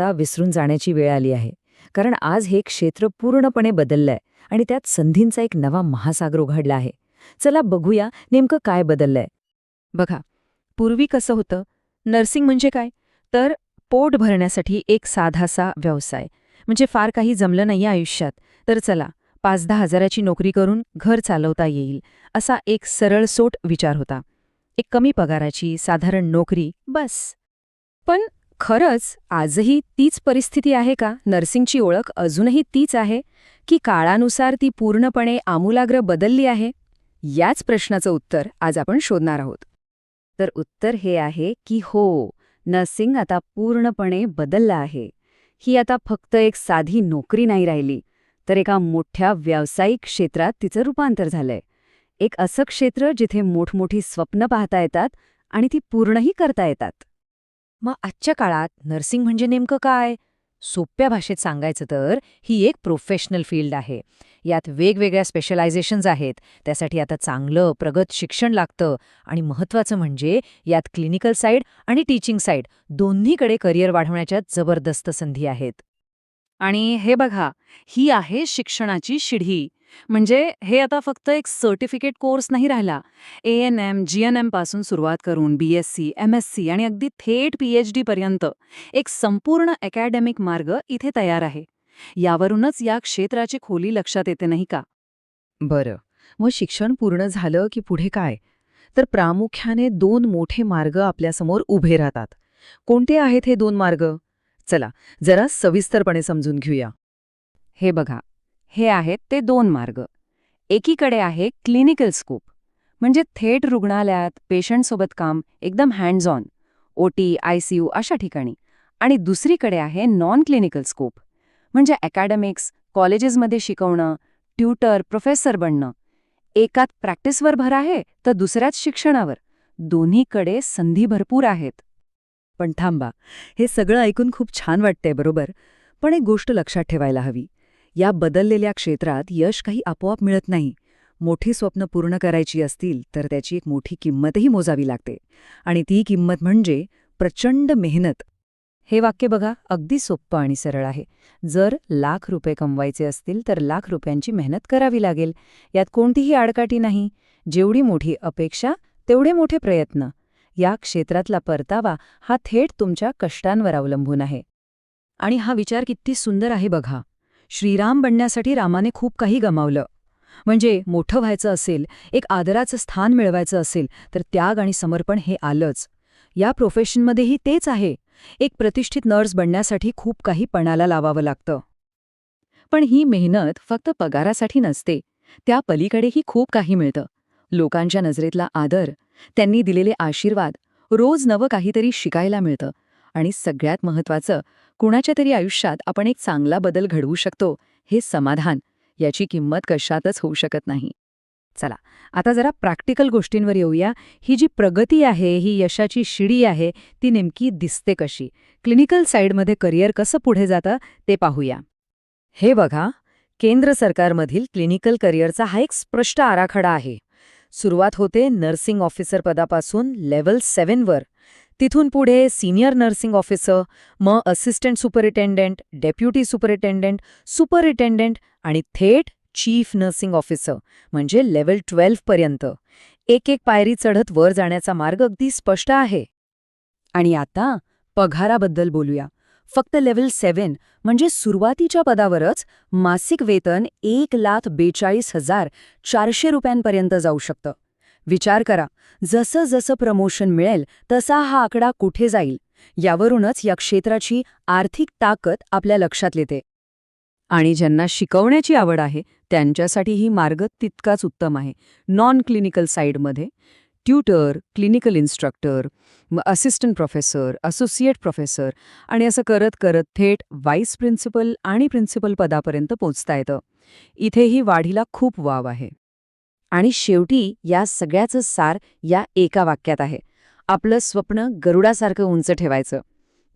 आत्ता विसरून जाण्याची वेळ आली आहे. कारण आज हे क्षेत्र पूर्णपणे बदललंय आणि त्यात संधींचा एक नवा महासागर उघडला आहे. चला बघूया नेमकं काय बदललंय. बघा पूर्वी कसं होतं? नर्सिंग म्हणजे काय? तर पोट भरण्यासाठी एक साधासा व्यवसाय. म्हणजे फार काही जमलं नाही आयुष्यात. तर चला पाच दहा हजाराची नोकरी करून घर चालवता येईल असा एक सरळसोट विचार होता. एक कमी पगाराची साधारण नोकरी बस. पण खरंच आजही तीच परिस्थिती आहे का? नर्सिंगची ओळख अजूनही तीच आहे की काळानुसार ती पूर्णपणे आमूलाग्र बदलली आहे? याच प्रश्नाचं उत्तर आज आपण शोधणार आहोत. तर उत्तर हे आहे की हो नर्सिंग आता पूर्णपणे बदललं आहे. ही आता फक्त एक साधी नोकरी नाही राहिली तर एका मोठ्या व्यावसायिक क्षेत्रात तिचं रूपांतर झालंय. एक असं क्षेत्र जिथे मोठमोठी स्वप्न पाहता येतात आणि ती पूर्णही करता येतात. मग आजच्या काळात नर्सिंग म्हणजे नेमकं काय? सोप्या भाषेत सांगायचं तर ही एक प्रोफेशनल फील्ड आहे. यात वेगवेगळ्या स्पेशलायझेशन्स आहेत. त्यासाठी आता चांगलं प्रगत शिक्षण लागतं. आणि महत्त्वाचं म्हणजे यात क्लिनिकल साईड आणि टीचिंग साईड दोन्हीकडे करिअर वाढवण्याच्या जबरदस्त संधी आहेत. आणि हे बघा ही आहे शिक्षणाची शिढी. म्हणजे हे आता फक्त एक सर्टिफिकेट कोर्स नाही राहिला. A N M G N एमपासून सुरुवात करून B S C M S C आणि अगदी थेट पी एच डी पर्यंत एक संपूर्ण अकॅडमिक मार्ग इथे तयार आहे. यावरूनच या क्षेत्राची खोली लक्षात येते नाही का? बरं. मग शिक्षण पूर्ण झालं की पुढे काय? तर प्रामुख्याने दोन मोठे मार्ग आपल्यासमोर उभे राहतात. कोणते आहेत हे दोन मार्ग? चला जरा सविस्तरपणे समजून घेऊया. हे बघा हे आहेत ते दोन मार्ग. एकीकडे आहे क्लिनिकल स्कोप. म्हणजे थेट रुग्णालयात पेशंटसोबत काम एकदम hands on O T I C U अशा ठिकाणी. आणि दुसरीकडे आहे नॉन क्लिनिकल स्कोप म्हणजे अकॅडमिक्स कॉलेजेसमध्ये शिकवणं ट्युटर प्रोफेसर बनणं. एकात प्रॅक्टिसवर भर आहे तर दुसऱ्यात शिक्षणावर. दोन्हीकडे संधी भरपूर आहेत. पण थांबा हे सगळं ऐकून खूप छान वाटतंय बरोबर? पण एक गोष्ट लक्षात ठेवायला हवी. या बदललेल्या क्षेत्रात यश काही आपोआप मिळत नाही. मोठी स्वप्न पूर्ण करायची असतील तर त्याची एक मोठी किंमतही मोजावी लागते. आणि ती किंमत म्हणजे प्रचंड मेहनत. हे वाक्य बघा अगदी सोप्पं आणि सरळ आहे. जर लाख रुपये कमवायचे असतील तर लाख रुपयांची मेहनत करावी लागेल. यात कोणतीही आडकाठी नाही. जेवढी मोठी अपेक्षा तेवढे मोठे प्रयत्न. या क्षेत्रातला परतावा हा थेट तुमच्या कष्टांवर अवलंबून आहे. आणि हा विचार किती सुंदर आहे बघा. श्रीराम बनण्यासाठी रामाने खूप काही गमावलं. म्हणजे मोठं व्हायचं असेल एक आदराचं स्थान मिळवायचं असेल तर त्याग आणि समर्पण हे आलंच. या प्रोफेशनमध्येही तेच आहे. एक प्रतिष्ठित नर्स बनण्यासाठी खूप काही पणाला लावावं लागतं. पण ही मेहनत फक्त पगारासाठी नसते. त्या पलीकडेही खूप काही मिळतं. लोकांच्या नजरेतला आदर त्यांनी दिलेले आशीर्वाद रोज नवं काहीतरी शिकायला मिळतं. आणि सगळ्यात महत्वाचं कुणाच्या तरी आयुष्यात आपण एक चांगला बदल घडवू शकतो हे समाधान याची किंमत कशातच होऊ शकत नाही. चला आता जरा प्रॅक्टिकल गोष्टींवर येऊया. ही जी प्रगती आहे ही यशाची शिडी आहे ती नेमकी दिसते कशी? क्लिनिकल साईडमध्ये करिअर कसं पुढे जातं ते पाहूया. हे बघा केंद्र सरकारमधील क्लिनिकल करिअरचा हा एक स्पष्ट आराखडा आहे. सुरुवात होते नर्सिंग ऑफिसर पदापासून लेव्हल सेव्हनवर. तिथून पुढे सिनियर नर्सिंग ऑफिसर मग assistant superintendent deputy superintendent superintendent आणि थेट चीफ नर्सिंग ऑफिसर म्हणजे लेव्हल ट्वेल्व पर्यंत. एक एक पायरी चढत वर जाण्याचा मार्ग अगदी स्पष्ट आहे. आणि आता पगाराबद्दल बोलूया. फक्त लेव्हल सेव्हन म्हणजे सुरुवातीच्या पदावरच मासिक वेतन एक लाख बेचाळीस हजार चारशे रुपयांपर्यंत जाऊ शकतं. विचार करा. जसं जसं प्रमोशन मिळेल तसा हा आकडा कुठे जाईल? यावरूनच या क्षेत्राची आर्थिक ताकद आपल्या लक्षात येते. आणि ज्यांना शिकवण्याची आवड आहे त्यांच्यासाठी ही मार्ग तितकाच उत्तम आहे. नॉन क्लिनिकल साईडमध्ये tutor clinical instructor assistant professor associate professor आणि असं करत करत थेट व्हाईस प्रिन्सिपल आणि प्रिन्सिपल पदापर्यंत पोचता येतं. इथेही वाढीला खूप वाव आहे. आणि शेवटी या सगळ्याचं सार या एका वाक्यात आहे. आपलं स्वप्न गरुडासारखं उंच ठेवायचं.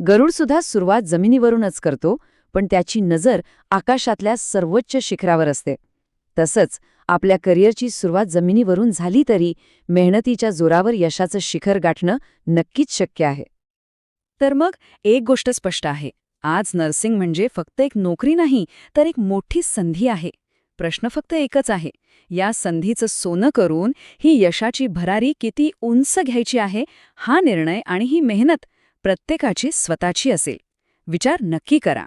गरुडसुद्धा सुरुवात जमिनीवरूनच करतो पण त्याची नजर आकाशातल्या सर्वोच्च शिखरावर असते. तसंच आपल्या करिअरची सुरुवात जमिनीवरून झाली तरी मेहनतीच्या जोरावर यशाचं शिखर गाठणं नक्कीच शक्य आहे. तर मग एक गोष्ट स्पष्ट आहे. आज नर्सिंग म्हणजे फक्त एक नोकरी नाही तर एक मोठी संधी आहे. प्रश्न फक्त एकच आहे. या संधीचं सोनं करून ही यशाची भरारी किती उंच घ्यायची आहे हा निर्णय आणि ही मेहनत प्रत्येकाची स्वतःची असेल. विचार नक्की करा.